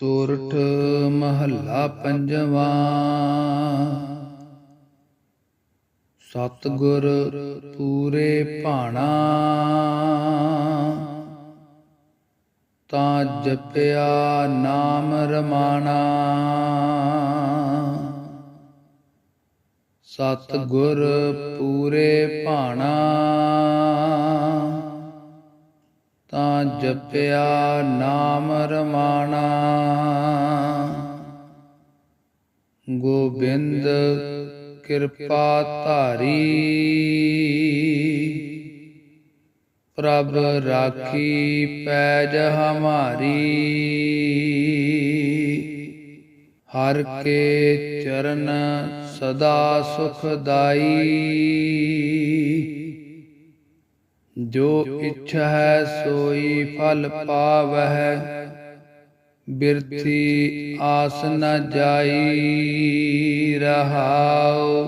ਸੋਰਠ ਮਹੱਲਾ ਪੰਜਵਾਂ। ਸਤਿਗੁਰ ਪੂਰੇ ਭਾਣਾ। ਤਾਂ ਜਪਿਆ ਨਾਮ ਰਮਾਣਾ। ਸਤਿਗੁਰ ਪੂਰੇ ਭਾਣਾ। ਤਾਂ ਜਪਿਆ ਨਾਮ ਰਮਾਣਾ। ਗੋਬਿੰਦ ਕਿਰਪਾ ਧਾਰੀ। ਪ੍ਰਭ ਰਾਖੀ ਪੈਜ ਹਮਾਰੀ। ਹਰ ਕੇ ਚਰਨ ਸਦਾ ਸੁਖਦਾਈ। ਜੋ ਇੱਛਾ ਹੈ ਸੋਈ ਫਲ ਪਾਵਹਿ। ਬਿਰਥੀ ਆਸ ਨ ਜਾਈ ਰਹਾਉ।